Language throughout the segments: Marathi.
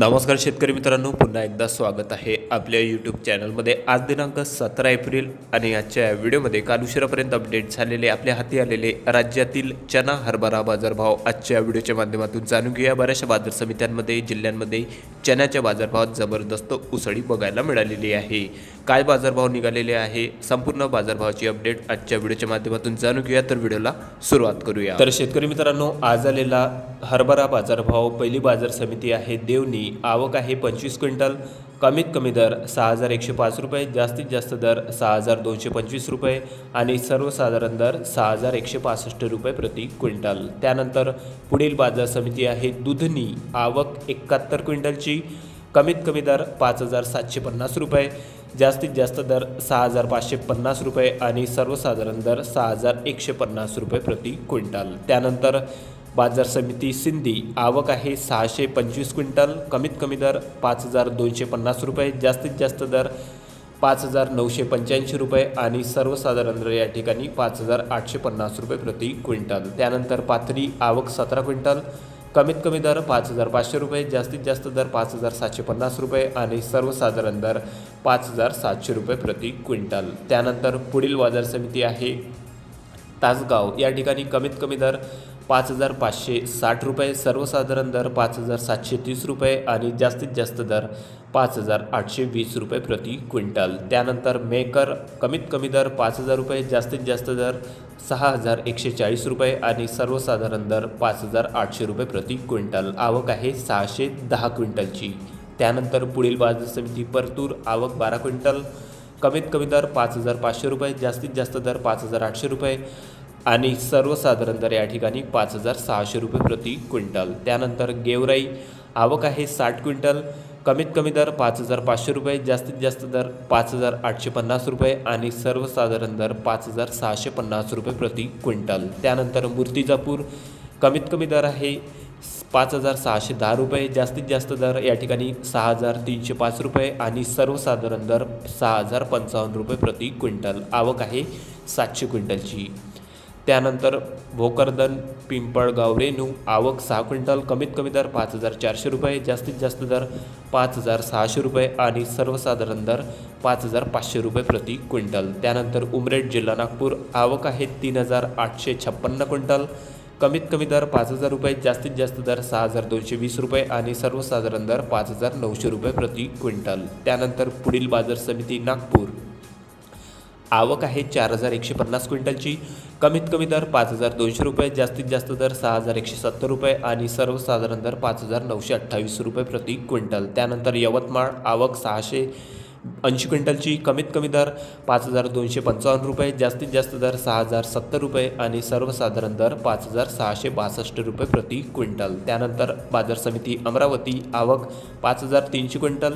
नमस्कार शेतकरी मित्रांनो पुन्हा एकदा स्वागत आहे आपल्या यूट्यूब चॅनलमध्ये आज दिनांक सतरा एप्रिल आणि आजच्या व्हिडिओमध्ये काल उशिरापर्यंत अपडेट झालेले आपल्या हाती आलेले राज्यातील चना हरभरा बाजारभाव आजच्या व्हिडिओच्या माध्यमातून जाणून घेऊया. बऱ्याचशा बाजार समित्यांमध्ये जिल्ह्यांमध्ये चण्याच्या बाजारभावात जबरदस्त उसळी बघायला मिळालेली आहे. काय बाजारभाव निघालेले आहे? संपूर्ण बाजारभावाची अपडेट आजच्या व्हिडिओच्या माध्यमातून जाणून घेऊया. तर व्हिडिओला सुरुवात करूया. तर शेतकरी मित्रांनो आज आलेला हरभरा बाजारभाव पहिली बाजार समिती आहे देवनी आवक आहे पंचवीस क्विंटल. कमीत कमी दर सहा हजार एकशे पाच रुपये जास्तीत जास्त दर सहा हजार दोनशे पंचवीस रुपये आणि सर्वसाधारण दर सहा हजार एकशे पासष्ट रुपये प्रति क्विंटल. त्यानंतर पुढील बाजार समिती आहे दुधनी. आवक एकाहत्तर क्विंटलची. कमीत कमी दर पाच हजार सातशे पन्नास रुपये जास्तीत जास्त दर सहा हजार पाचशे पन्नास रुपये आणि सर्वसाधारण दर सहा हजार एकशे पन्नास रुपये प्रति क्विंटल. त्यानंतर बाजार समिती सिंधी आवक आहे सहाशे पंचवीस क्विंटल कमीत कमी दर पाच हजार दोनशे पन्नास रुपये जास्तीत जास्त दर पाच हजार नऊशे पंच्याऐंशी रुपये आणि सर्वसाधारण दर या ठिकाणी पाच हजार आठशे पन्नास रुपये प्रति क्विंटल. त्यानंतर पाथरी आवक सतरा क्विंटल कमीत कमी दर पाच हजार पाचशे रुपये जास्तीत जास्त दर पाच हजार सातशे पन्नास रुपये आणि सर्वसाधारण दर पाच हजार सातशे रुपये प्रति क्विंटल. त्यानंतर पुढील बाजार समिती आहे तासगाव. या ठिकाणी कमीत कमी दर पाच हजार पाचशे साठ रुपये सर्वसाधारण दर पाच हजार सातशे तीस रुपये आणि जास्तीत जास्त दर पाच हजार आठशे वीस रुपये प्रति क्विंटल. त्यानंतर मेकर कमीत कमी दर पाच हजार रुपये जास्तीत जास्त दर सहा हजार एकशे चाळीस रुपये आणि सर्वसाधारण दर पाच हजार आठशे रुपये प्रति क्विंटल. आवक आहे सहाशे दहा क्विंटलची. त्यानंतर पुढील बाजार समिती परतूर आवक बारा क्विंटल. कमीत कमी दर पाच हजार पाचशे रुपये जास्तीत जास्त दर पाच हजार आठशे रुपये. आणि सर्वसाधारण दर या ठिकाणी पाच हजार सहाशे रुपये प्रति क्विंटल. त्यानंतर गेवराई आवक आहे साठ क्विंटल. कमीत कमी दर पाच हजार पाचशे रुपये जास्तीत जास्त दर पाच हजार आठशे पन्नास रुपये आणि सर्वसाधारण दर पाच हजार सहाशे पन्नास रुपये प्रति क्विंटल. त्यानंतर मूर्तिजापूर कमीत कमी दर आहे पाच हजार सहाशे दहा रुपये जास्तीत जास्त दर या ठिकाणी सहा हजार तीनशे पाच रुपये आणि सर्वसाधारण दर सहा हजार पंचावन्न रुपये प्रति क्विंटल. आवक आहे सातशे क्विंटलची. त्यानंतर भोकरदन पिंपळगाव रेणू आवक सहा क्विंटल कमीत कमी दर पाच हजार चारशे रुपये जास्तीत जास्त दर पाच हजार सहाशे रुपये आणि सर्वसाधारण दर पाच हजार पाचशे रुपये प्रति क्विंटल. त्यानंतर उमरेड जिल्हा नागपूर आवक आहे तीन हजार आठशे छप्पन्न क्विंटल कमीत कमी दर पाच हजार रुपये जास्तीत जास्त दर सहा हजार दोनशे वीस रुपये आणि सर्वसाधारण दर पाच हजार नऊशे रुपये प्रति क्विंटल. त्यानंतर पुढील बाजार समिती नागपूर. आवक आहे चार हजार एकशे पन्नास क्विंटलची. कमीत कमी दर पाच हजार दोनशे रुपये जास्तीत जास्त दर सहा हजार एकशे सत्तर रुपये आणि सर्वसाधारण दर पाच हजार नऊशे अठ्ठावीस रुपये प्रति क्विंटल. त्यानंतर यवतमाळ आवक सहाशे ऐंशी क्विंटलची. कमीत कमी दर पाच हजार दोनशे पंचावन्न रुपये जास्तीत जास्त दर सहा हजार सत्तर रुपये आणि सर्वसाधारण दर पाच हजार सहाशे बासष्ट रुपये प्रति क्विंटल. त्यानंतर बाजार समिती अमरावती आवक पाच हजार तीनशे क्विंटल.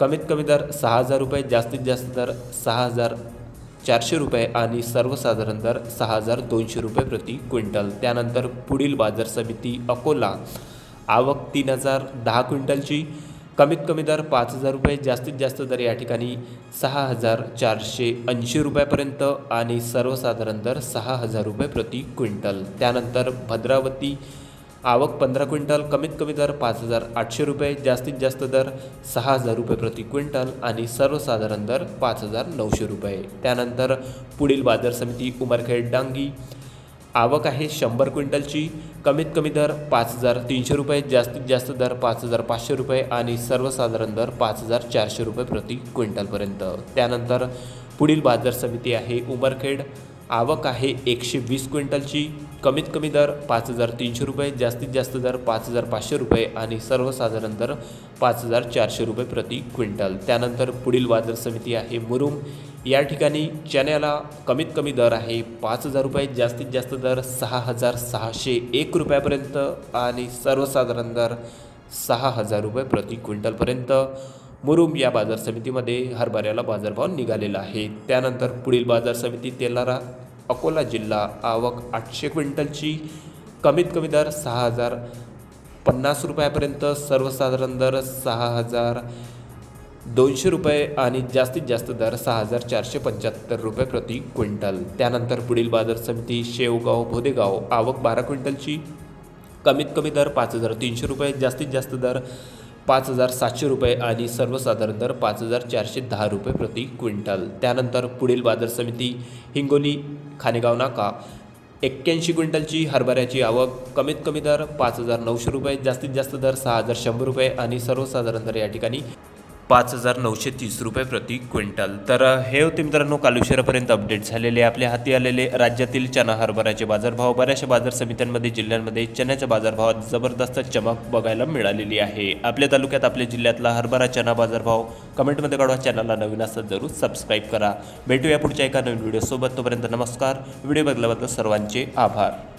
कमीत कमी दर सहा हजार रुपये जास्तीत जास्त दर सहा हजार चारशे रुपये आणि सर्वसाधारण दर सहा हजार दोनशे रुपये प्रति क्विंटल. त्यानंतर पुढील बाजार समिती अकोला. आवक तीन हजार दहा क्विंटलची. कमीत कमी दर पाच हजार रुपये जास्तीत जास्त दर या ठिकाणी सहा हजार चारशे ऐंशी रुपयापर्यंत आणि सर्वसाधारण दर सहा हजार रुपये प्रति क्विंटल. त्यानंतर भद्रावती आवक पंधरा क्विंटल कमीत कमी दर पाच हजार आठशे रुपये जास्तीत जास्त दर सहा हजार रुपये प्रति क्विंटल आणि सर्वसाधारण दर पाच हजार नऊशे रुपये. त्यानंतर पुढील बाजार समिती उमरखेड डांगी. आवक आहे शंभर क्विंटलची कमीत कमी दर पाच हजार तीनशे रुपये जास्तीत जास्त दर पाच हजार पाचशे रुपये आणि सर्वसाधारण दर पाच हजार चारशे रुपये प्रति क्विंटलपर्यंत. त्यानंतर पुढील बाजार समिती आहे उमरखेड. आवक आहे एकशे वीस क्विंटलची. कमीत कमी दर पाच हजार तीनशे रुपये जास्तीत जास्त दर पाच हजार पाचशे रुपये आणि सर्वसाधारण दर पाच हजार चारशे रुपये प्रति क्विंटल. त्यानंतर पुढील बाजार समिती आहे मुरुम. या ठिकाणी चण्याला कमीत कमी दर आहे पाच हजार रुपये जास्तीत जास्त दर सहा हजार सहाशे एक रुपयापर्यंत आणि सर्वसाधारण दर सहा हजार रुपये प्रति क्विंटलपर्यंत. मुरुम या बाजार समितीमध्ये हरभऱ्याला बाजारभाव निघालेला आहे. त्यानंतर पुढील बाजार समिती तेलारा अकोला जिल्हा आवक आठशे क्विंटलची कमीत कमी दर सहा हजार पन्नास रुपयापर्यंत सर्वसाधारण दर सहा हजार दोनशे रुपये आणि जास्तीत जास्त दर सहा हजार चारशे पंच्याहत्तर रुपये प्रति क्विंटल. त्यानंतर पुढील बाजार समिती शेवगाव भोदेगाव आवक बारा क्विंटलची कमीत कमी दर पाच हजार तीनशे रुपये जास्तीत जास्त दर पाच हजार सातशे रुपये आणि सर्वसाधारण दर पाच हजार चारशे दहा रुपये प्रति क्विंटल. त्यानंतर पुढील बाजार समिती हिंगोली खानेगाव नाका. एक्क्याऐंशी क्विंटलची हरभऱ्याची आवक कमीत कमी दर पाच हजार नऊशे रुपये जास्तीत जास्त दर सहा हजार शंभर रुपये आणि सर्वसाधारण दर या ठिकाणी पाच हजार नऊशे तीस रुपये प्रति क्विंटल. तर हे होते मित्रांनो कालुशेरापर्यंत अपडेट झालेले आपल्या हाती आलेले राज्यातील चना हरभऱ्याचे बाजारभाव बऱ्याचशा बाजार समित्यांमध्ये जिल्ह्यांमध्ये चण्याच्या बाजारभावात जबरदस्त चमक बघायला मिळालेली आहे. आपल्या तालुक्यात आपल्या जिल्ह्यातला हरभरा चना बाजारभाव कमेंटमध्ये काढवा चॅनलला नवीन असतात जरूर सबस्क्राईब करा. भेटूया पुढच्या एका नवीन व्हिडिओसोबत तोपर्यंत नमस्कार. व्हिडिओ बघल्याबद्दल सर्वांचे आभार.